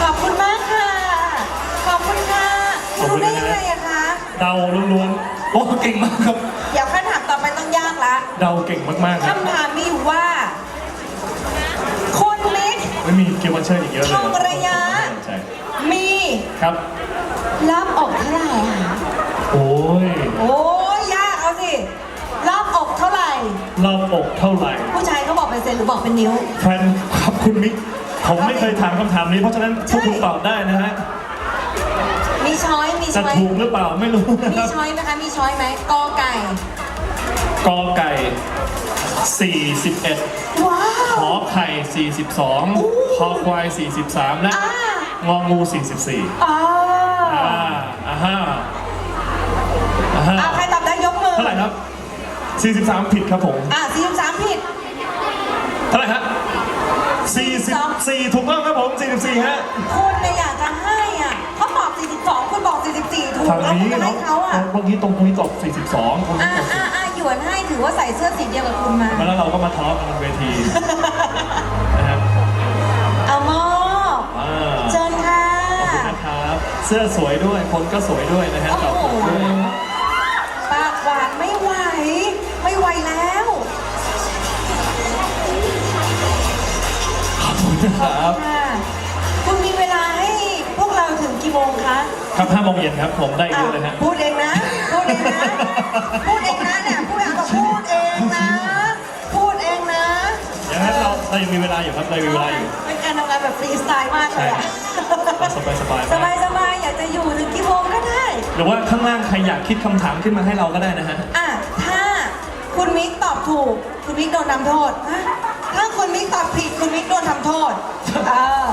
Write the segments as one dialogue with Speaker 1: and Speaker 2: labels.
Speaker 1: กี้อะขอบคุณมากค่ะ ขอบคุณค่ะ
Speaker 2: ขอบคุ
Speaker 1: รู้
Speaker 2: ณ
Speaker 1: ได้
Speaker 2: นะ
Speaker 1: ยังไงอะคะ
Speaker 2: เดาล้วนๆโอ้เก่งมากครับ
Speaker 1: เดี๋ยวคำถามต่อไปต้องยากละ
Speaker 2: เดาเก่งมากๆครับ
Speaker 1: คำถามมีอยู่ว่า คุณมิก
Speaker 2: ไม่มีเกียววันเชิญอีกเยอะเลย
Speaker 1: ทองระยะ
Speaker 2: ใช่
Speaker 1: มี
Speaker 2: ครับ
Speaker 1: รอบอกเท่าไหร่อะ
Speaker 2: โอ้ย
Speaker 1: โอ้ยยากเอาสิรอบอกเท่าไหร่
Speaker 2: รอบอกเท่าไหร่
Speaker 1: ผู้ชายเขาบอกเป็นเซนหรือบอกเป็นนิ้ว
Speaker 2: แฟนครับคุณมิก ผมไม่เคยถามคำถามนี้ เพราะฉะนั้นพวกคุณตอบได้นะฮะ
Speaker 1: มีช้อยมี
Speaker 2: จะ
Speaker 1: ช้อย
Speaker 2: ถูกหรือเปล่าไม่รู้นะ
Speaker 1: มี
Speaker 2: ครับ
Speaker 1: ช้อยไหมคะมีช้อยไหมกอไก่
Speaker 2: กอไก่ 41
Speaker 1: ว้าว
Speaker 2: ขอไข่ 42คอควาย 43 และ
Speaker 1: อ่า ง
Speaker 2: องู 44
Speaker 1: อ่า
Speaker 2: อ่าอ่าฮะอ่าฮะ
Speaker 1: อ่าใครตอบได้ยกมือ
Speaker 2: เท่าไหร่ครับ 43 ผิดครับผม
Speaker 1: อ่าสี่สิบสามผิด
Speaker 2: เท่าไหร่ฮะ 44 ถูกต้องครับผม 44 ฮะ
Speaker 1: คุณเนี่ยอยากจะให้อะเขาตอบ 42 คุณบอก 44 ถูก
Speaker 2: ทาง
Speaker 1: แล้ว
Speaker 2: นี้
Speaker 1: คุณจะให้
Speaker 2: เนาะ
Speaker 1: เขาอะ
Speaker 2: เมื่อกี้ตรงคุยตอบ 42ผม
Speaker 1: อ่า
Speaker 2: ตอบ
Speaker 1: อ่าอ่าหยวนให้ถือว่าใส่เสื้อสีเดียวกับคุณมา
Speaker 2: มาแล้วเราก็มาทะเลาะกันบนเวทีนะฮะ
Speaker 1: เอามอบ
Speaker 2: อ่า
Speaker 1: เชิญค่ะ
Speaker 2: ขอบคุณนะครับ เสื้อสวยด้วย คนก็สวยด้วยนะฮะ
Speaker 1: โอ้
Speaker 2: ตอบ
Speaker 1: โห
Speaker 2: ถูกด้วย
Speaker 1: ปากหวานไม่ไหว ไม่ไหวแล้ว
Speaker 2: คุณนะครับ
Speaker 1: ค่ะคุณมีเวลาให้พวกเราถึงกี่โมงคะ
Speaker 2: ครับ5โมงเย็นครับผมได้เยอะเลยฮะ
Speaker 1: พูดเองนะ พูดเองนะ พูดเองนะเนี่ยพูดเองบอกพูดเองนะ พูดเองนะ
Speaker 2: อย่างนั้นเราเรายังมีเวลาอยู่ครับเรายังมีเวลาอยู่
Speaker 1: เป็นการทำงานแบบฟรีสไตล์มากเลยอะ
Speaker 2: เราสบายสบาย
Speaker 1: ส
Speaker 2: ๆ
Speaker 1: บามา
Speaker 2: ยก
Speaker 1: สบายๆอยากจะอยู่ถึงกี่โมงก็ได้
Speaker 2: หรือว่าข้างล่างใครอยากคิดคำถามขึ้นมาให้เราก็ได้นะฮะ
Speaker 1: อะถ้าคุณมิกตอบถูก คุณมิกโดนทำโทษฮะถ้าคุณ มิกตอบผิดคุณมิกโดนทำโทษ เออ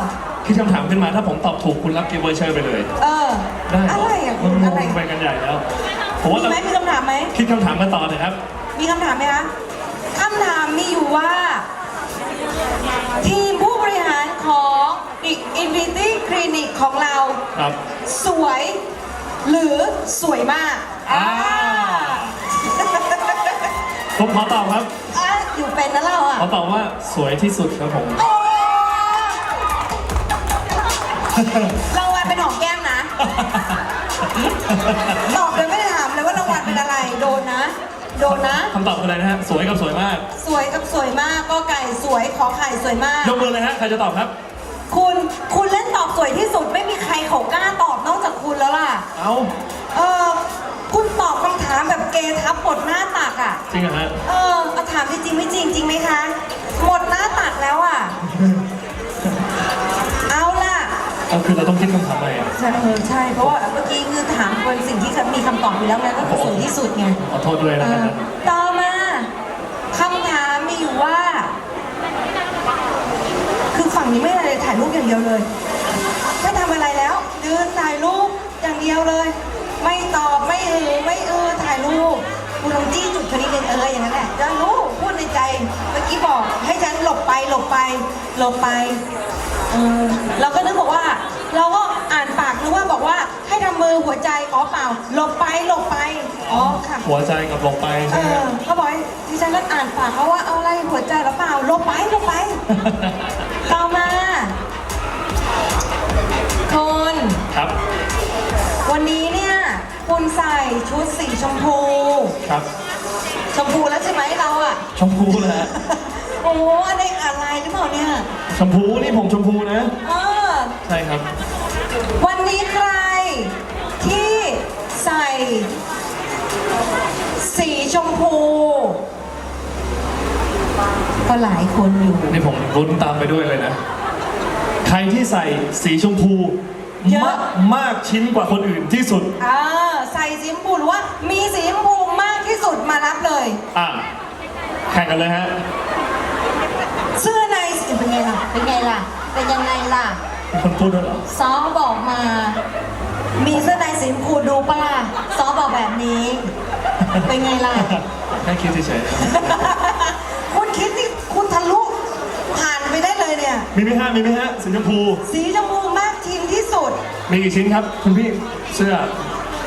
Speaker 2: คิดคำถามขึ้นมาถ้าผมตอบถูกคุณรับเกมเวอร์เชอร์ไปเลย
Speaker 1: เออ
Speaker 2: ได้เห
Speaker 1: อะไรอะคุณ
Speaker 2: ง
Speaker 1: อะไร
Speaker 2: งไปกันใหญ่แล้วผมว่า
Speaker 1: มี
Speaker 2: เรา
Speaker 1: ไหมมีคำถามไหม
Speaker 2: คิดคำถามมาต่อเลยครับ
Speaker 1: มีคำถามไหมคะ คำถามมีอยู่ว่า ทีมผู้บริหารของอินฟินิตี้คลินิกของเรา
Speaker 2: ครับ
Speaker 1: สวย หรือสวยมาก
Speaker 2: อ่า ผมขอตอบครับ
Speaker 1: อะอยู่เป็นนะเราอะ
Speaker 2: ขอตอบว่าสวยที่สุดครับผม
Speaker 1: โอ้รางวัลเป็นหอมแก้มนะ ตอบเลยไม่ได้ถามเลยว่ารางวัลเป็นอะไร โดนนะ โดนนะ
Speaker 2: คำตอบคืออะไรนะฮะ สวยกับสวยมาก
Speaker 1: สวยกับสวยมากก็ไก่สวยขอไข่สวยมาก
Speaker 2: ยกมือเลยฮะ ใครจะตอบครับ
Speaker 1: คุณคุณเล่นตอบสวยที่สุดไม่มีใครเขากล้าตอบนอกจากคุณแล้วล่ะ
Speaker 2: เอา
Speaker 1: เออคุณต อบคำถามแบบเกทับหมดหน้าตักอะ
Speaker 2: จริงเหรอฮะ
Speaker 1: เออเอาถามจริงๆไม่จริงจริงไหมคะ หมดหน้าตักแล้วอะ เอาล่ะ
Speaker 2: ก็คือเราต้องคิดคำถามใหม่อะ
Speaker 1: ใช่เออใช่ เพราะว่าเมื่อกี้คือถามเป็นสิ่งที่มีคำตอบอยู่แล้วไงก็คือสวยที่สุดไง
Speaker 2: ขอโทษด้วย
Speaker 1: เอ
Speaker 2: นะค
Speaker 1: อ
Speaker 2: รับ
Speaker 1: ต่อมาคำถามมีอยู่ว่า คือฝั่งนี้ไม่อะไรเลยถ่ายรูปอย่างเดียวเลย ไม่ทำอะไรแล้วยืนถ่ายรูปอย่างเดียวเลย เออถ่ายรูปกูลองจี้จุดคนนี้เลยเอออย่างนั้นแหละจะรู้พูดในใจ เมื่อกี้บอกให้ฉันหลบไปหลบไปหลบไปเออเราก็นึกบอกว่า เราก็อ่านปากนึกว่าบอกว่าให้ทำมือหัวใจอ๋อเปล่าหลบไปหลบไปอ๋อค่ะ
Speaker 2: หัวใจกับลงไป
Speaker 1: เอ
Speaker 2: ใช่ไหม
Speaker 1: อเขาบอกให้ดิฉันก็อ่านปากเขาว่าเอาอะไรหัวใจหรือเปล่าลบไปลบไป ใส่ชุดสีชมพู
Speaker 2: ครับ
Speaker 1: ชมพูแล้วใช่ไหมเราอะ
Speaker 2: ชมพูนะฮะ
Speaker 1: โอ้อันนี้อะไรหรือเปล่าเนี่ย
Speaker 2: ชมพูนี่ผมชมพูนะ
Speaker 1: เออ
Speaker 2: ใช่ครับ
Speaker 1: วันนี้ใครที่ใส่ สีชมพู ก็หลายคนอยู่
Speaker 2: นี่ผมลุ้นตามไปด้วยเลยนะ ใครที่ใส่สีชมพู
Speaker 1: เยอะ
Speaker 2: มากมากชิ้นกว่าคนอื่นที่สุด
Speaker 1: อ่าใส่สีชมพูหรือว่ามีสีชมพูมากที่สุดมารับเลย
Speaker 2: อะ แข่งกันเลยฮะ
Speaker 1: เสื้อในสีเป็นไงล่ะ เป็นไงล่ะ เป็นยังไงล่ะ
Speaker 2: มีคนพูดด้วยเหรอ
Speaker 1: ซอบอกมา มีเสื้อในสีชมพูดูปะล่ะซอบอกแบบนี้ เป็นไงล่ะ
Speaker 2: แค่คิดเฉย
Speaker 1: คุณคิดนี่คุณทะลุผ่านไปได้เลยเนี่ย
Speaker 2: ๆมีไหมฮะ มีไหมฮะสีชมพู
Speaker 1: สีชมพูมากทีมที่ สุด
Speaker 2: มีกี่ชิ้นครับคุณพี่เสื้อ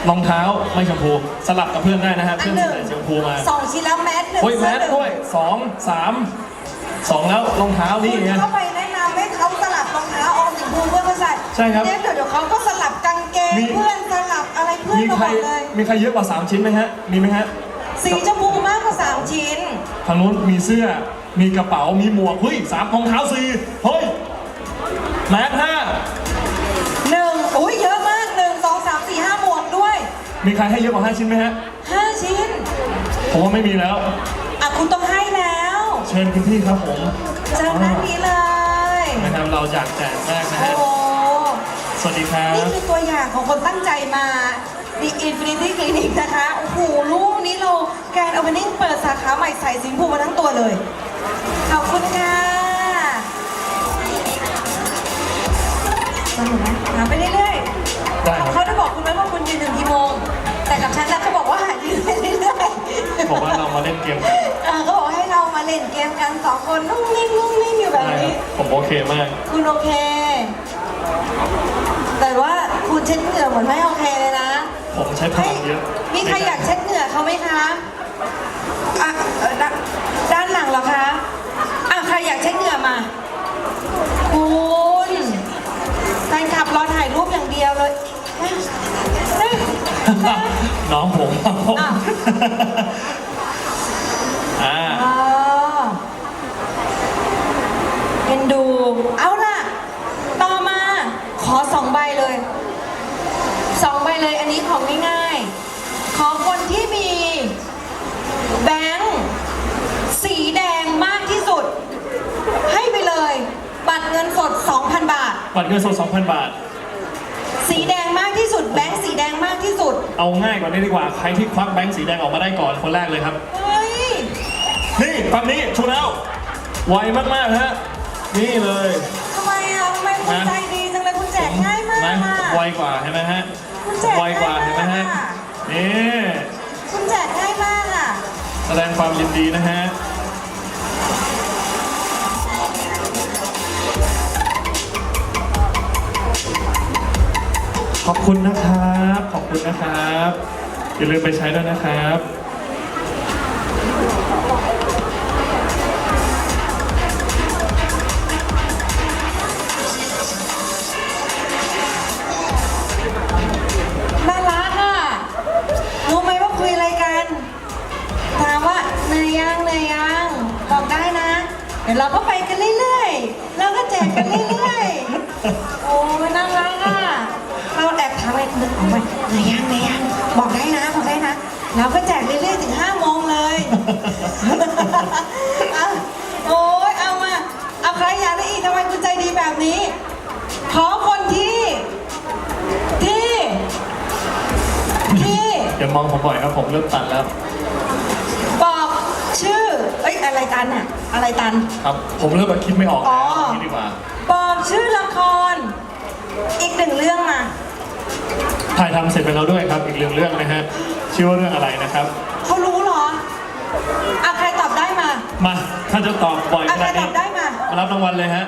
Speaker 2: รองเท้าไม่ชมพูสลับกับเพื่อนได้นะฮะ
Speaker 1: อั
Speaker 2: เพื่
Speaker 1: น
Speaker 2: อน
Speaker 1: หนึ่ง
Speaker 2: ใส่ชมพูมา
Speaker 1: สองชิ้นแล้วแมสหนึ่ง
Speaker 2: โอ้ยแม
Speaker 1: เสื้อ
Speaker 2: ส
Speaker 1: หนึ่ง
Speaker 2: ด้วยสองสามสองแล้วรองเท้านี่
Speaker 1: คุณ
Speaker 2: ไง
Speaker 1: เข้าไปแนะนำให้เขาสลับรองเท้าอพูเพื่อนก็ใส่
Speaker 2: ใช่ครับ
Speaker 1: เนี่ยเดี๋ยวเดี๋ยวเขาก็สลับกางเกง
Speaker 2: มี
Speaker 1: เพื่อนสลับอะไรเพื่อน
Speaker 2: มี
Speaker 1: มา
Speaker 2: ใค
Speaker 1: ห
Speaker 2: ร
Speaker 1: มดเลย
Speaker 2: มีใครเยอะกว่า3ชิ้นไหมฮะมีไหมฮะ
Speaker 1: สีชมพูมากกว่าสามชิ้น
Speaker 2: ทางนู้นมีเสื้อมีกระเป๋ามีหมวกเฮ้ยสามรองเท้าสี่เฮ้ยแมสห้า
Speaker 1: มี
Speaker 2: ใครให้เยอะกว่า5ชิ้นไหมฮะ
Speaker 1: ห้าชิ้น
Speaker 2: ผมว่าไม่มีแล้ว
Speaker 1: อะคุณต้องให้แล้ว
Speaker 2: เชิญคุณพี่ครับผม
Speaker 1: เชิญด้านนี้เลย
Speaker 2: นะครับเราอยากแจกมากนะ
Speaker 1: โอ้
Speaker 2: ฮะ
Speaker 1: โห
Speaker 2: สวัสดีครั
Speaker 1: นี่
Speaker 2: บ
Speaker 1: คือตัวอย่างของคนตั้งใจมา The Infinity Clinic นะคะ โอ้โหลูกนี้เราแกรนด์โอเพนนิ่งเปิดสาขาใหม่ใส่สิงห์ภูมาทั้งตัวเลย กั
Speaker 2: บ
Speaker 1: ฉันนะเขาบอกว่ายืนไปเรื่อยๆ
Speaker 2: บอกว่าเรามาเล่นเกมกัน
Speaker 1: เออเขาบอกให้เรามาเล่นเกมกันสองคนนุ่งนิ่งนุ่งนิ่งอยู่แบบ
Speaker 2: ได้ครั
Speaker 1: นี้
Speaker 2: บผมโอเคมาก
Speaker 1: คุณโอเค แต่ว่าคุณเช็ดเหงื่อเหมือนไม่โอเคเลยนะ
Speaker 2: ผมใช้พลังเยอะ
Speaker 1: มีใครอยากเช็ดเหงื่อเขาไหมคะอะเอ่อด้านด้านหลังเหรอคะอะใครอยากเช็ดเหงื่อมา คุณแฟนคลับรอถ่ายรูปอย่างเดียวเลยเอ๊ะเอ๊ะเอ๊ะ
Speaker 2: น้องผมครับผม
Speaker 1: อ้าว
Speaker 2: อ่า
Speaker 1: อ๋อเอ็นดู เอาล่ะ ต่อมาขอสองใบเลยสองใบเลยอันนี้ของง่ายๆ ขอคนที่มีแบงค์สีแดงมากที่สุด ให้ไปเลย บัตรเงินสด 2,000 บาท
Speaker 2: บัตรเงินสด2,000 บาท
Speaker 1: สีแดงมากที่สุด แบงค์สีแดงมากที่ สุด
Speaker 2: เอาง่ายกว่านี้ดีกว่า ใครที่ควักแบงค์สีแดงออกมาได้ก่อนคนแรกเลยครับ
Speaker 1: เฮ้ย
Speaker 2: นี่ฝั่งนี้ชูแล้ว ไวมากๆฮะ นี่เลย
Speaker 1: ทำไมอะทำไมคุณใจดีจังเลยคุณแจกง่ายมาก
Speaker 2: นะ
Speaker 1: อะ
Speaker 2: ไวกว่าเห็นไหมฮะ
Speaker 1: คุณแจก
Speaker 2: ไวกว่าเห็นไหมฮะ
Speaker 1: ง่ายมากอะ
Speaker 2: นี่
Speaker 1: คุณแจกง่ายมากอะ
Speaker 2: แสดงความยินดีนะฮะขอบคุณนะครับขอบ คุณนะครับ อย่าลืมไปใช้ด้วยนะครับ
Speaker 1: ดี๋ยวเราก็ไปกันเรื่อยๆเราก็แจกกันเรื่อยๆ โอ้ยน่ารักอะ เราแอบถามไปนึกออกไหมเหนื่อยยังเหนยังบอกได้นะบอกได้นะ เราก็แจกเรื่อยๆถึง5โมงเลยอะโอ้ยเอามา เอาใครอยากได้อีกทำไมคุณใจดีแบบนี้ ขอคนที่ ที่ ที่
Speaker 2: อย่ามองผมบ่อยครับผมเริ่มตันแล้ว
Speaker 1: เอ้ยอะไรตันอะอะไรตัน
Speaker 2: ครับ ผมเริ่มแบบคิดไม่ออก
Speaker 1: อ๋
Speaker 2: แล้ว
Speaker 1: อ
Speaker 2: อย่างนี้ดีกว่า
Speaker 1: บอกชื่อละคร อีกหนึ่งเรื่องมา
Speaker 2: ถ่ายทำเสร็จไปแล้วด้วยครับ อีกเรื่องเรื่องนะฮะ ชื่อว่าเรื่องอะไรนะครับ
Speaker 1: เขารู้เหรอเอาใครตอบได้มา
Speaker 2: มาถ้าจะตอบบ่อย
Speaker 1: เอา
Speaker 2: ข
Speaker 1: ใคร
Speaker 2: นาด
Speaker 1: ต
Speaker 2: นี้
Speaker 1: อบได้มา
Speaker 2: มารับรางวัลเลยฮะ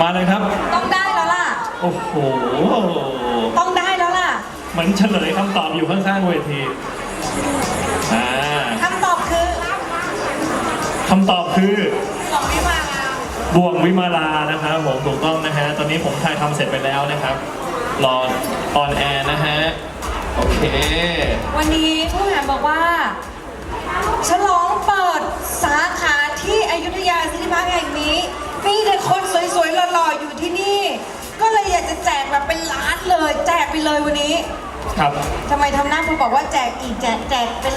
Speaker 2: มาเลยครับ
Speaker 1: ต้องได้แล้วล่ะ
Speaker 2: โอ้โห
Speaker 1: ต้องได้แล้วล่ะ
Speaker 2: เหมือนเฉลยคำตอบอยู่ข้างๆเวทีำตอบคือ
Speaker 1: ของไม่มาแล้ว
Speaker 2: บ่วงวิมาลานะครับผมถูกต้องนะฮะ ตอนนี้ผมถ่ายทำเสร็จไปแล้วนะครับ รอออนแอร์นะฮะ โอเค
Speaker 1: วันนี้ผู้บริหารบอกว่า ฉลองเปิดสาขาที่อยุธยาซินิพาร์คแห่งนี้ มีแต่คนสวยๆหล่อๆอยู่ที่นี่ ก็เลยอยากจะแจกแบบเป็นล้านเลย แจกไปเลยวันนี้
Speaker 2: ครับ
Speaker 1: ทำไมทำหน้าคุณบอกว่าแจกอีกแจกแจกเป็น